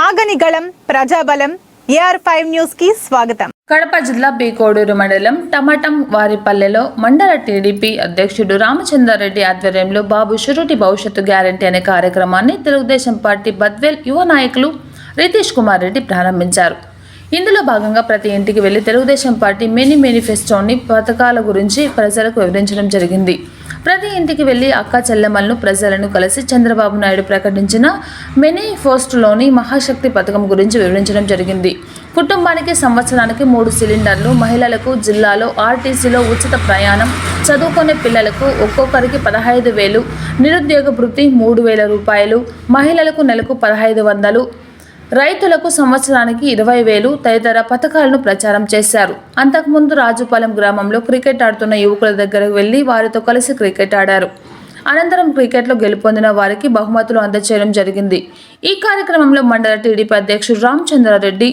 ఆగని గళం ప్రజాబలం AR five న్యూస్కి స్వాగతం. కడప జిల్లా పీకోడూరు మండలం టమాటం వారిపల్లెలో మండల టీడీపీ అధ్యక్షుడు రామచంద్రారెడ్డి ఆధ్వర్యంలో బాబు షురుటి భవిష్యత్తు గ్యారంటీ అనే కార్యక్రమాన్ని తెలుగుదేశం పార్టీ బద్వేల్ యువ నాయకులు రితీష్ కుమార్ రెడ్డి ప్రారంభించారు. ఇందులో భాగంగా ప్రతి ఇంటికి వెళ్ళి తెలుగుదేశం పార్టీ మినీ మేనిఫెస్టోని పథకాల గురించి ప్రజలకు వివరించడం జరిగింది. ప్రతి ఇంటికి వెళ్ళి అక్క చెల్లెమ్మలను ప్రజలను కలిసి చంద్రబాబు నాయుడు ప్రకటించిన మేనిఫెస్టోలోని మహాశక్తి పథకం గురించి వివరించడం జరిగింది. కుటుంబానికి సంవత్సరానికి మూడు సిలిండర్లు మహిళలకు జిల్లాలో ఆర్టీసీలో ఉచిత ప్రయాణం చదువుకునే పిల్లలకు ఒక్కొక్కరికి పదహైదు వేలు నిరుద్యోగ వృత్తి మూడు వేల రూపాయలు మహిళలకు నెలకు పదహైదు వందలు రైతులకు సంవత్సరానికి ఇరవై వేలు తదితర పథకాలను ప్రచారం చేశారు. అంతకుముందు రాజుపాలెం గ్రామంలో క్రికెట్ ఆడుతున్న యువకుల దగ్గరకు వెళ్ళి వారితో కలిసి క్రికెట్ ఆడారు. అనంతరం క్రికెట్లో గెలుపొందిన వారికి బహుమతులు అందజేయడం జరిగింది. ఈ కార్యక్రమంలో మండల టీడీపీ అధ్యక్షుడు రామచంద్రారెడ్డి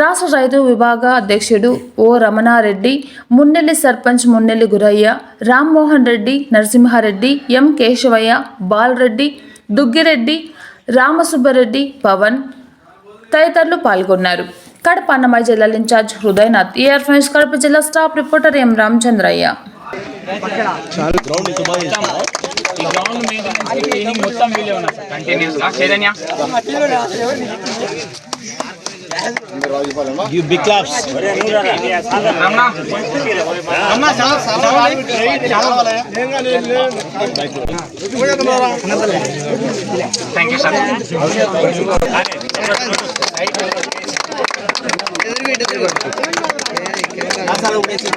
రాష్ట్ర రైతు విభాగ అధ్యక్షుడు ఓ రమణారెడ్డి మున్నెల్లి సర్పంచ్ మున్నెల్లి గురయ్య రామ్మోహన్ రెడ్డి నరసింహారెడ్డి ఎం కేశవయ్య బాలరెడ్డి దుగ్గిరెడ్డి రామసుబ్బరెడ్డి పవన్ తదితరులు పాల్గొన్నారు. కడప అన్నమయ్య జిల్లా ఇన్ఛార్జ్ హృదయనాథ్ ఏఆర్ ఫైన్స్ కడప జిల్లా staff reporter M Ramachandraiah. Sir. You big claps.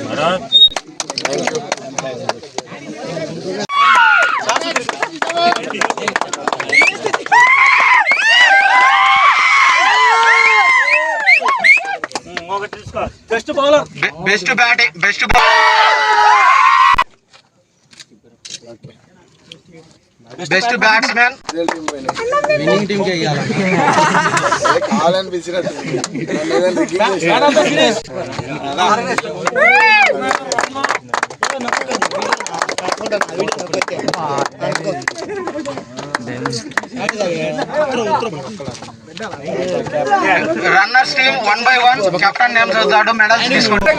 Ramana thank you దాంట్లోకి ఇచ్చి Best batting, best best batsmen winning టీమ్కి లేదంటే గిల్ చేసి. Runners team one by one captain name చదువుతాడు మెడల్స్ తీసుకుంటాడు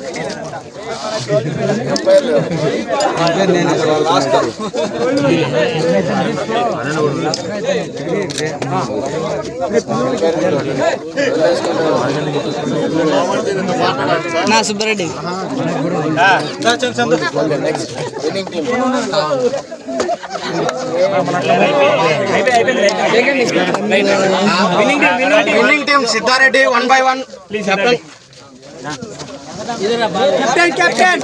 నా Subbareddy. Winning team winning team Siddhareddy one by one captain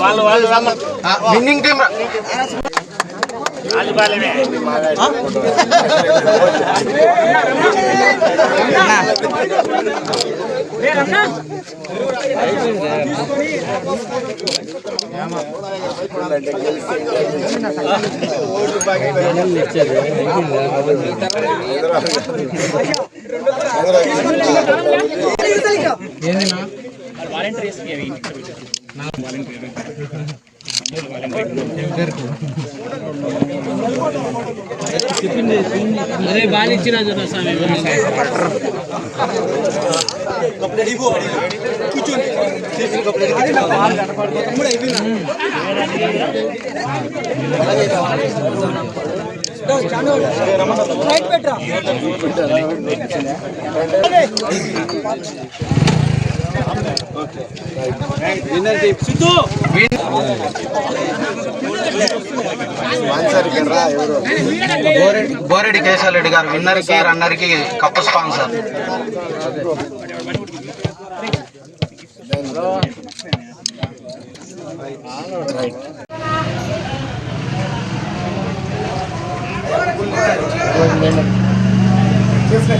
వాళ్ళు వాళ్ళు రమ్మని. విన్నింగ్ టీమ్ అరే బాగా ఇచ్చిన చూడ స్వామి స్పాన్సర్ ఇక్కడ ఎవరు బోరెడ్డి బోరెడ్డి రెడ్డి గారు విన్నర్కి రన్నర్కి కప్పు స్పాన్సర్. చేసిన